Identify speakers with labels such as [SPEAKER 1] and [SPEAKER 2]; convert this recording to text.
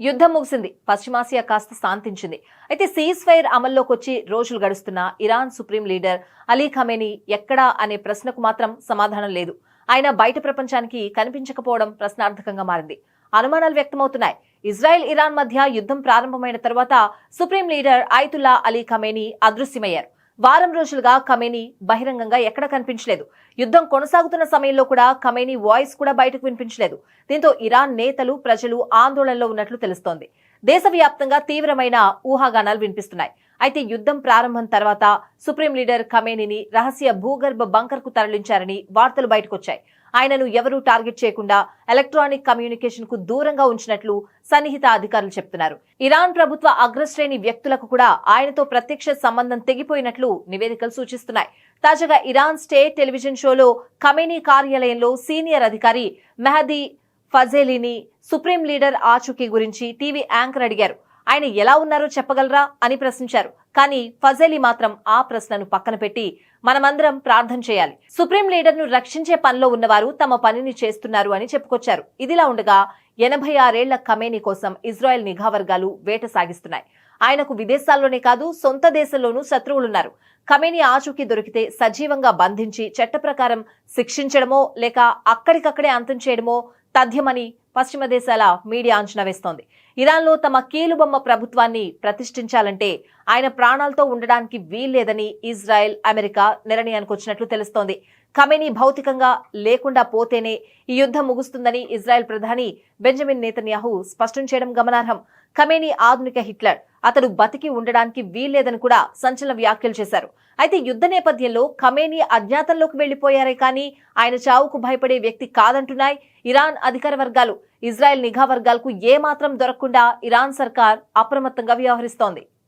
[SPEAKER 1] యుద్ధం ముగిసింది. పశ్చిమాసియా కాస్త శాంతించింది. అయితే సీజ్ ఫైర్ అమల్లోకి వచ్చి రోజులు గడుస్తున్న Iran supreme leader Ali Khamenei ఎక్కడా అనే ప్రశ్నకు మాత్రం సమాధానం లేదు. ఆయన బయట ప్రపంచానికి కనిపించకపోవడం ప్రశ్నార్థకంగా మారింది. అనుమానాలు వ్యక్తమవుతున్నాయి. ఇజ్రాయెల్ ఇరాన్ మధ్య యుద్ధం ప్రారంభమైన తర్వాత supreme leader Ayatollah Ali Khamenei అదృశ్యమయ్యారు. వారం రోజులుగా కమేని బహిరంగంగా ఎక్కడ కనిపించలేదు. యుద్ధం కొనసాగుతున్న సమయంలో కూడా కమేని వాయిస్ కూడా బయటకు వినిపించలేదు. దీంతో ఇరాన్ నేతలు ప్రజలు ఆందోళనలో ఉన్నట్లు తెలుస్తోంది. దేశవ్యాప్తంగా తీవ్రమైన ఊహాగానాలు వినిపిస్తున్నాయి. అయితే యుద్ధం ప్రారంభం తర్వాత సుప్రీం లీడర్ ఖమేనిని రహస్య భూగర్భ బంకర్కు తరలించారని వార్తలు బయటకొచ్చాయి. ఆయనను ఎవరూ టార్గెట్ చేయకుండా ఎలక్ట్రానిక్ కమ్యూనికేషన్కు దూరంగా ఉంచినట్లు సన్నిహిత అధికారులు చెప్తున్నారు. ఇరాన్ ప్రభుత్వ అగ్రశ్రేణి వ్యక్తులకు కూడా ఆయనతో ప్రత్యక్ష సంబంధం తెగిపోయినట్లు నివేదికలు సూచిస్తున్నాయి. తాజాగా ఇరాన్ స్టేట్ టెలివిజన్ షోలో ఖమేనీ కార్యాలయంలో సీనియర్ అధికారి మెహదీ ఫజేలీని సుప్రీం లీడర్ ఆచూకీ గురించి టీవీ యాంకర్ అడిగారు. ఆయన ఎలా ఉన్నారో చెప్పగలరా అని ప్రశ్నించారు. కానీ ఫజేలీ మాత్రం ఆ ప్రశ్నను పక్కన పెట్టి మనమందరం ప్రార్థన చేయాలి. సుప్రీం లీడర్ను రక్షించే పనిలో ఉన్నవారు తమ పనిని చేస్తున్నారు అని చెప్పుకొచ్చారు. ఇదిలా ఉండగా ఎనభై ఆరేళ్ళ కమేనీ కోసం ఇజ్రాయెల్ నిఘా వర్గాలు వేట సాగిస్తున్నాయి. ఆయనకు విదేశాల్లోనే కాదు సొంత దేశంలోనూ శత్రువులున్నారు. కమేనీ ఆచూకీ దొరికితే సజీవంగా బంధించి చట్ట ప్రకారం శిక్షించడమో లేక అక్కడికక్కడే అంతం చేయడమో తథ్యమని పశ్చిమ దేశాల మీడియా అంచనా వేస్తోంది. ఇరాన్లో తమ కీలుబొమ్మ ప్రభుత్వాన్ని ప్రతిష్ఠించాలంటే ఆయన ప్రాణాలతో ఉండడానికి వీల్లేదని ఇజ్రాయెల్ అమెరికా నిర్ణయానికి వచ్చినట్లు తెలుస్తోంది. ఖమేనీ భౌతికంగా లేకుండా పోతేనే ఈ యుద్ధం ముగుస్తుందని ఇజ్రాయెల్ ప్రధాని బెంజమిన్ నేతన్యాహు స్పష్టం చేయడం గమనార్హం. ఖమేనీ ఆధునిక హిట్లర్. అతడు బతికి ఉండడానికి వీల్లేదని కూడా సంచలన వ్యాఖ్యలు చేశారు. అయితే యుద్ధ నేపథ్యంలో ఖమేనీ అజ్ఞాతంలోకి వెళ్ళిపోయారే కానీ ఆయన చావుకు భయపడే వ్యక్తి కాదంటున్నాయి ఇరాన్ అధికార వర్గాలు. ఇజ్రాయెల్ నిఘా వర్గాలకు ఏమాత్రం దొరకకుండా ఇరాన్ సర్కార్ అప్రమత్తంగా వ్యవహరిస్తోంది.